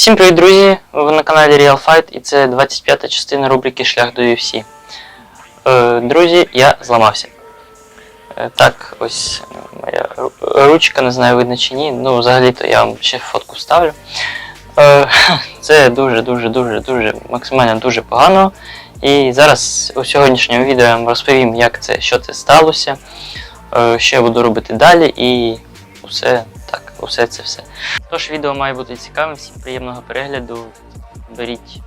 Всім привіт, друзі! Ви на каналі Real Fight і це 25-та частина рубрики Шлях до UFC. Е, друзі, я зламався. Е, так, ось моя ручка, не знаю, видно чи ні. Ну, взагалі-то я вам ще фотку вставлю. Е, це дуже, дуже, максимально дуже погано. І зараз у сьогоднішньому відео я вам розповім, як це, що це сталося, що я буду робити далі і усе усе це все. Тож відео має бути цікавим, всім приємного перегляду. Беріть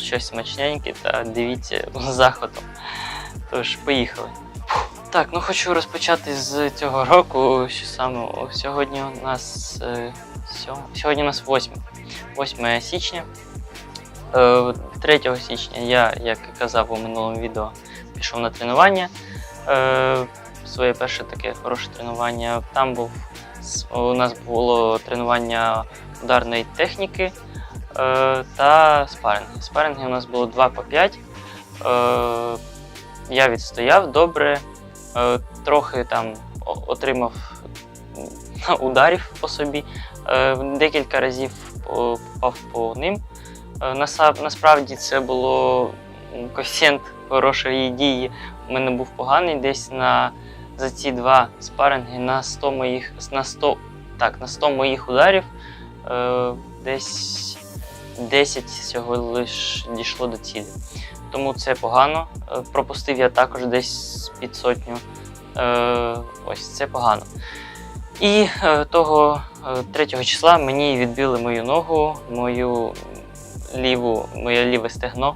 щось смачненьке та дивіться з захватом. Тож, поїхали. Так, ну хочу розпочати з цього року. Що саме сьогодні у нас е, сьогодні у нас 8, 8 січня. Е, 3 січня я, як і казав у минулому відео, пішов на тренування. Е, своє перше таке хороше тренування. Там був у нас було тренування ударної техніки е, та спаринги. Спаринги у нас було 2 по 5. Е, я відстояв добре, е, трохи там отримав ударів по собі. Декілька разів попав по ним. Насправді це було коефіцієнт хорошої дії. У мене був поганий десь на за ці два спаринги на 100 моїх на 100, так, на 100 моїх ударів е, десь 10 всього лиш дійшло до цілі. Тому це погано. Е, пропустив я також десь під сотню. Е, ось це погано. І е, того е, 3 числа мені відбили мою ногу, мою ліву, моє ліве стегно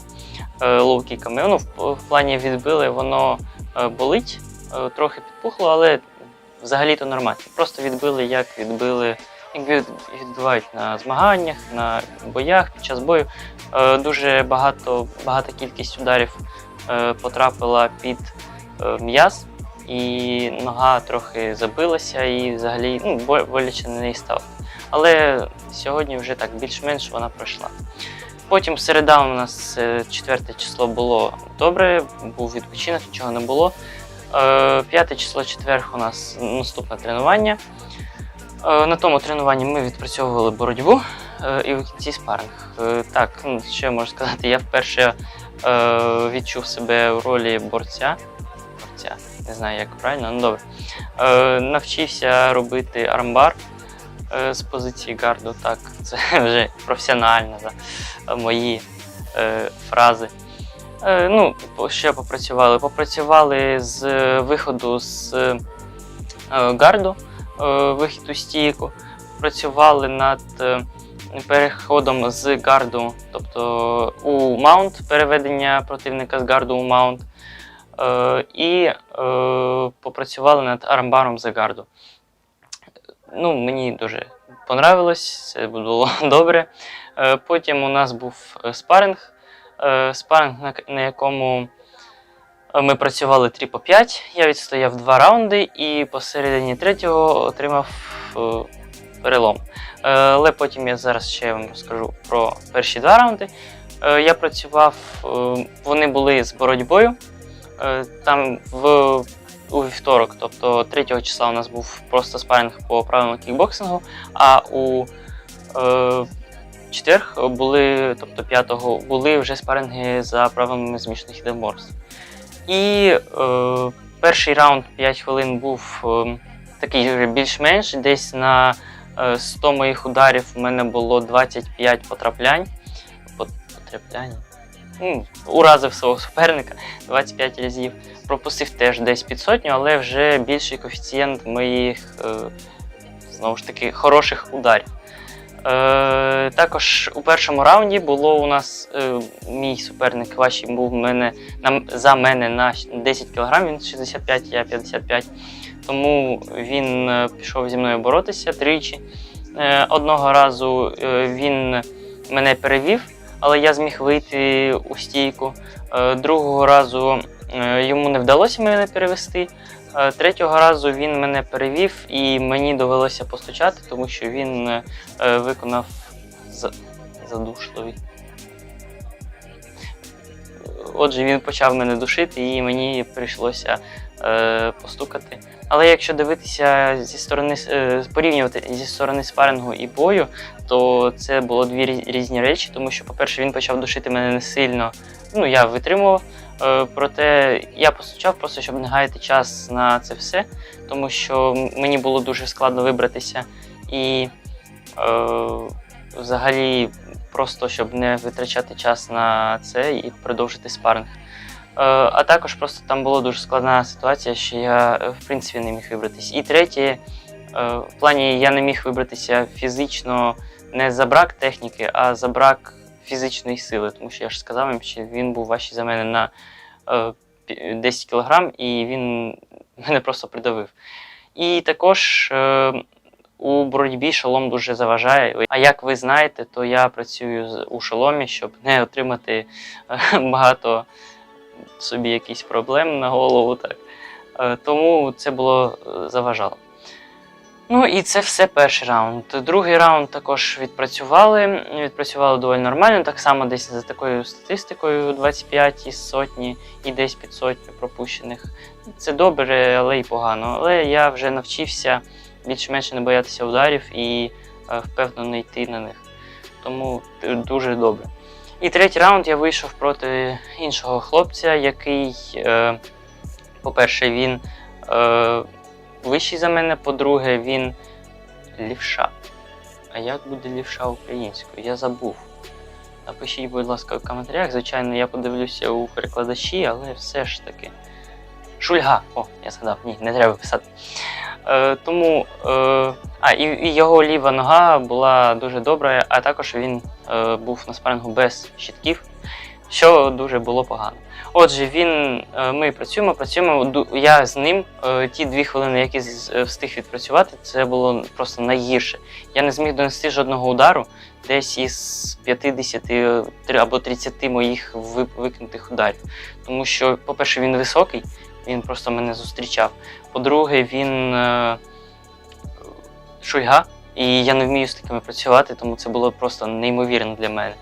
е, лоу-кіками. Ну, в, плані відбили, воно е, болить, е, трохи підпухло, але взагалі-то нормально. Просто відбили, як відбили, як від- відбивають на змаганнях, на боях під час бою. Е, Дуже багато, багата кількість ударів е, потрапила під е, м'яз, і нога трохи забилася, і взагалі ну, боляче на неї стало. Але сьогодні вже так більш-менш вона пройшла. Потім середа у нас е, четверте число було добре, був відпочинок, нічого не було. Е, П'яте число четверг у нас наступне тренування. Е, На тому тренуванні ми відпрацьовували боротьбу е, і в кінці спаринг. Так, ну, що я можу сказати, я вперше відчув себе в ролі борця. Борця, не знаю, як правильно, ну добре. Навчився робити армбар з позиції гарду. Так, це вже професіонально да, мої фрази. Е, ну, ще попрацювали. Попрацювали з е, виходу з е, гарду, вихід у стійку. Працювали над переходом з гарду, тобто у маунт, переведення противника з гарду у маунт. І попрацювали над армбаром за гарду. Ну, мені дуже понравилось, це було добре. Потім у нас був спаринг, спаринг, на, якому е, ми працювали 3 по 5. Я відстояв два раунди і посередині третього отримав е, перелом. Е, Але потім я зараз ще вам розкажу про перші два раунди. Е, Я працював, е, вони були з боротьбою. Е, Там в, у вівторок, тобто 3 числа у нас був просто спаринг по правилам кікбоксингу, а у е, четверг були, тобто 5-го, були вже спаринги за правилами змішаних єдиноборств. І е, перший раунд 5 хвилин був е, такий більш-менш. Десь на е, 100 моїх ударів у мене було 25 потраплянь. Потраплянь. Ну, уразив свого суперника 25 разів. Пропустив теж десь під сотню, але вже більший коефіцієнт моїх е, знову ж таки хороших ударів. Е, також у першому раунді було у нас е, мій суперник Ваші був мене, за мене на 10 кг, він 65, я 55. Тому він е, пішов зі мною боротися тричі. Одного разу він мене перевів, але я зміг вийти у стійку. Другого разу йому не вдалося мене перевести. Е, Третього разу він мене перевів і мені довелося постучати, тому що він е, е, виконав за- задушливий. Отже, він почав мене душити, і мені прийшлося е, постукати. Але якщо дивитися зі сторони, е, порівнювати зі сторони спарингу і бою, то це було дві різні речі, тому що, по-перше, він почав душити мене не сильно. Ну, я витримував. Е, проте я постучав просто, щоб не гаяти час на це все, тому що мені було дуже складно вибратися. І е, взагалі, просто щоб не витрачати час на це і продовжити спаринг. Е, а також просто там була дуже складна ситуація, що я е, в принципі не міг вибратись. І третє, е, в плані я не міг вибратися фізично не за брак техніки, а за брак фізичної сили. Тому що я ж сказав їм, що він був важчий за мене на е, 10 кг, і він мене просто придавив. І також е, у боротьбі шолом дуже заважає. А як ви знаєте, то я працюю у шоломі, щоб не отримати е, багато собі якісь проблем на голову. Так. Е, Тому це було е, заважало. Ну і це все перший раунд. Другий раунд також відпрацювали. Відпрацювали доволі нормально, так само десь за такою статистикою 25 із сотні і десь під сотню пропущених. Це добре, але й погано. Але я вже навчився більш-менш не боятися ударів і е, впевнено йти на них. Тому дуже добре. І третій раунд я вийшов проти іншого хлопця, який, е, по-перше, він е, вищий за мене, по-друге, він лівша. А як буде лівша українською? Я забув. Напишіть, будь ласка, в коментарях. Звичайно, я подивлюся у перекладачі, але все ж таки. Шульга. О, я згадав, ні, не треба писати. Е, тому. Е, а, і, і його ліва нога була дуже добра, а також він е, був на спарингу без щитків, що дуже було погано. Отже, він, е, ми працюємо, працюємо. Я з ним е, ті дві хвилини, які е, встиг відпрацювати, це було просто найгірше. Я не зміг донести жодного удару, десь із 50 е, або 30 моїх викинутих ударів. Тому що, по-перше, він високий, він просто мене зустрічав. По-друге, він шульга, і я не вмію з такими працювати, тому це було просто неймовірно для мене.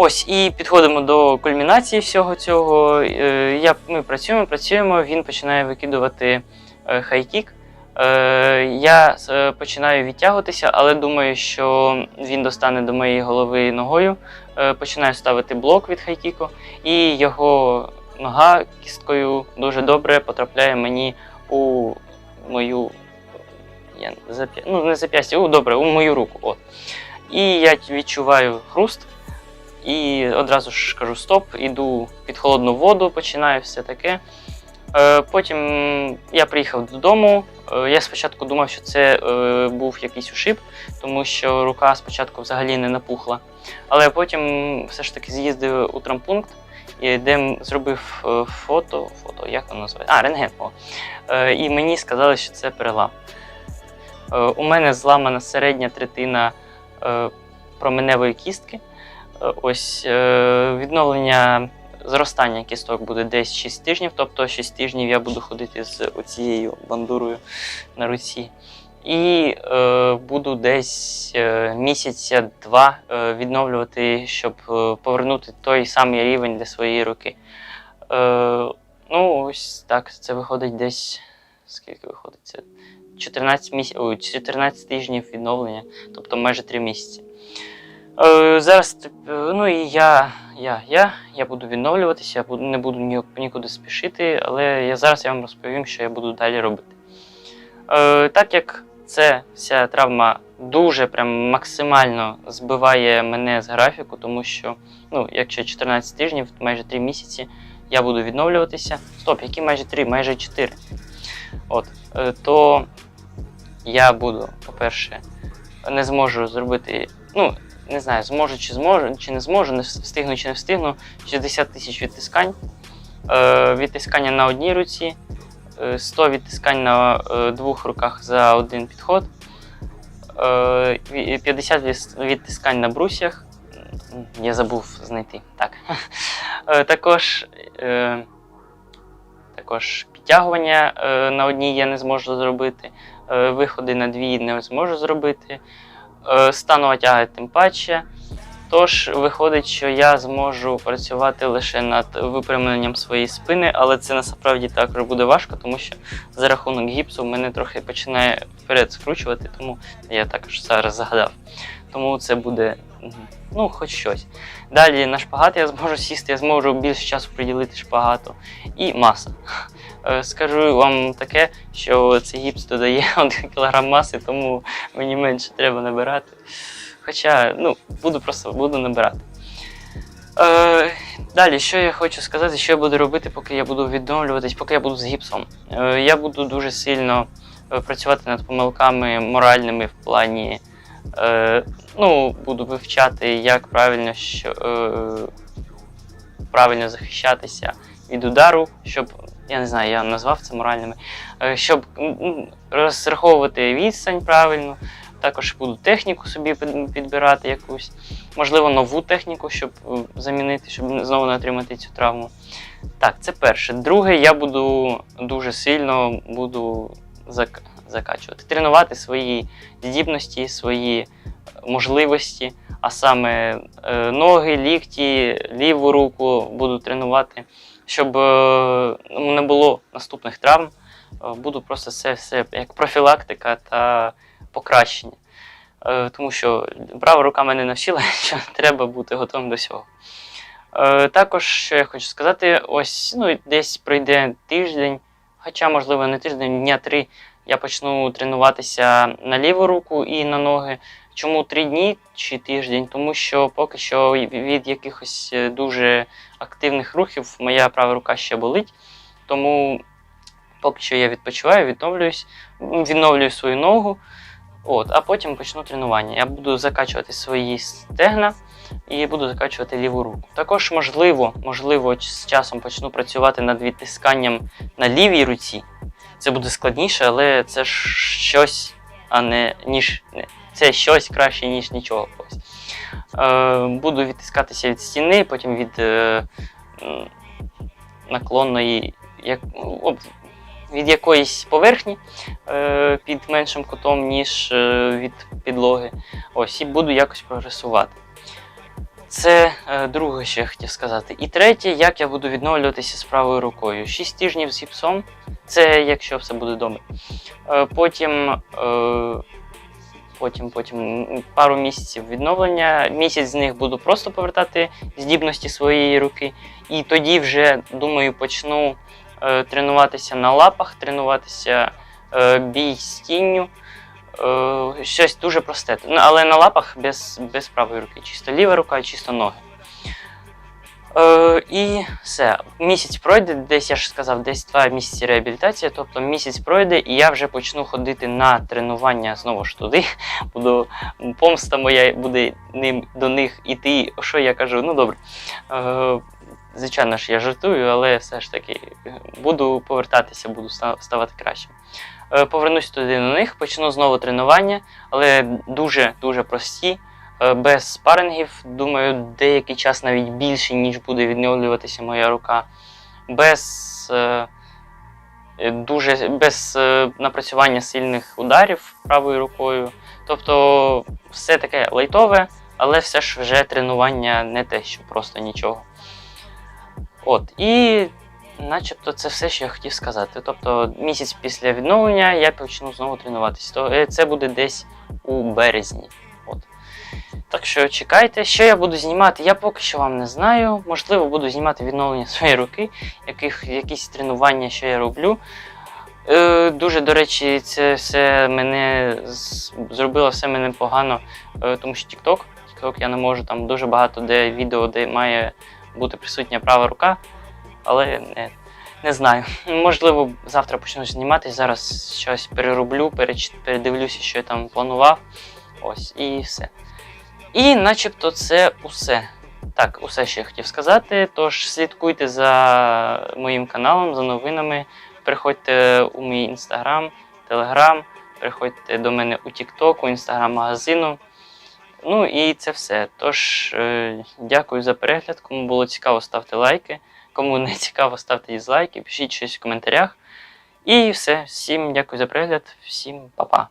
Ось, і підходимо до кульмінації всього цього. Е, Я, ми працюємо, працюємо, він починає викидувати е, хайкік. Е, Я починаю відтягуватися, але думаю, що він достане до моєї голови ногою. Починаю ставити блок від хайкіку, і його нога кісткою дуже добре потрапляє мені у мою я, ну, не зап'ястя, у, добре, у мою руку. От. І я відчуваю хруст, і одразу ж кажу стоп, іду під холодну воду, починаю все таке. Е, потім я приїхав додому. Е, я спочатку думав, що це е, був якийсь ушиб, тому що рука спочатку взагалі не напухла. Але потім все ж таки з'їздив у травмпункт, і де зробив фото, фото, як воно називається? А, рентген. О. І мені сказали, що це перелам. У мене зламана середня третина променевої кістки. Ось е, відновлення зростання кісток буде десь 6 тижнів, тобто 6 тижнів я буду ходити з оцією бандурою на руці. І е, буду десь е, місяця-два е, відновлювати, щоб повернути той самий рівень для своєї руки. Е, ну, ось так, це виходить десь. Скільки виходить? Це 14, місяць, ой, 14 тижнів відновлення, тобто майже 3 місяці. Е, зараз, е, ну і я, я, я, я буду відновлюватися, я буду, не буду ні, нікуди спішити, але я зараз я вам розповім, що я буду далі робити. Е, так як це вся травма дуже прям максимально збиває мене з графіку, тому що, ну, якщо 14 тижнів, майже 3 місяці я буду відновлюватися. Стоп, які майже 3, майже 4. От, е, то я буду, по-перше, не зможу зробити, ну, не знаю, зможу чи зможу, чи не зможу, не встигну чи не встигну. 60 тисяч відтискань, е, відтискання на одній руці, е, 100 відтискань на е, двох руках за один підход, е, 50 відтискань на брусьях. М, Я забув знайти. Так. Е, Також, е, також підтягування е, на одній я не зможу зробити, е, виходи на дві не зможу зробити, е, станова тяга тим паче. Тож виходить, що я зможу працювати лише над випрямленням своєї спини, але це насправді також буде важко, тому що за рахунок гіпсу мене трохи починає вперед скручувати, тому я також зараз загадав. Тому це буде ну, хоч щось. Далі на шпагат я зможу сісти, я зможу більше часу приділити шпагату. І маса. Е, Скажу вам таке, що цей гіпс додає 1 кг маси, тому мені менше треба набирати. Хоча, ну, буду просто буду набирати. Е, далі, що я хочу сказати, що я буду робити, поки я буду відновлюватись, поки я буду з гіпсом. Е, я буду дуже сильно е, працювати над помилками моральними в плані. Е, ну, буду вивчати, як правильно, що, е, правильно захищатися від удару, щоб, я не знаю, я назвав це моральними, е, щоб розраховувати відстань правильно. Також буду техніку собі підбирати якусь, можливо, нову техніку, щоб замінити, щоб знову не отримати цю травму. Так, це перше. Друге, я буду дуже сильно буду зак- закачувати, тренувати свої здібності, свої можливості, а саме е, ноги, лікті, ліву руку буду тренувати, щоб е, ну, не було наступних травм. Е, Буду просто це все як профілактика та покращення. Тому що права рука мене навчила, що треба бути готовим до всього. Також, що я хочу сказати, ось ну, десь пройде тиждень, хоча, можливо, не тиждень, дня три я почну тренуватися на ліву руку і на ноги. Чому три дні чи тиждень? Тому що поки що від якихось е, дуже активних рухів моя права рука ще болить. Тому поки що я відпочиваю, відновлююсь, відновлюю свою ногу. От, а потім почну тренування. Я буду закачувати свої стегна і буду закачувати ліву руку. Також, можливо, можливо, з часом почну працювати над відтисканням на лівій руці. Це буде складніше, але це ж щось, а не ніж це щось краще, ніж нічого. Ось. Е, буду відтискатися від стіни, потім від е, наклонної, як, об, від якоїсь поверхні е, під меншим кутом, ніж від підлоги. Ось, і буду якось прогресувати. Це е, друге, що я хотів сказати. І третє, як я буду відновлюватися з правою рукою. 6 тижнів з гіпсом, це якщо все буде добре. Е, потім, потім, потім пару місяців відновлення. Місяць з них буду просто повертати здібності своєї руки. І тоді вже, думаю, почну е, тренуватися на лапах, тренуватися е, бій з тінню. Е, щось дуже просте. Ну, але на лапах без, без правої руки. Чисто ліва рука, чисто ноги. Е, і все. Місяць пройде, десь я ж сказав, десь два місяці реабілітації. Тобто місяць пройде, і я вже почну ходити на тренування знову ж туди. Буду помста моя буде ним до них іти. Що я кажу? Ну добре. Е, звичайно ж, я жартую, але все ж таки е, буду повертатися, буду ста- ставати кращим. Е, Повернусь туди на них, почну знову тренування, але дуже дуже прості, без спарингів. Думаю, деякий час навіть більше, ніж буде відновлюватися моя рука. Без, е, е, дуже, без е, напрацювання сильних ударів правою рукою. Тобто все таке лайтове, але все ж вже тренування не те, що просто нічого. От, і начебто це все, що я хотів сказати. Тобто місяць після відновлення я почну знову тренуватися. То е, це буде десь у березні. Так що чекайте, що я буду знімати, я поки що вам не знаю. Можливо, буду знімати відновлення своєї руки, яких, якісь тренування, що я роблю. Е, дуже, до речі, це все мене зробило все мене погано, е, тому що TikTok, TikTok я не можу там дуже багато де відео, де має бути присутня права рука, але не, не знаю. Можливо, завтра почну знімати, зараз щось перероблю, передивлюся, що я там планував. Ось, і все. І начебто це усе. Так, усе, що я хотів сказати. Тож слідкуйте за моїм каналом, за новинами. Приходьте у мій інстаграм, телеграм, приходьте до мене у TikTok, у інстаграм-магазину. Ну і це все. Тож, е, дякую за перегляд. Кому було цікаво, ставте лайки. Кому не цікаво, ставте дізлайки, пишіть щось в коментарях. І все. Всім дякую за перегляд, всім па-па.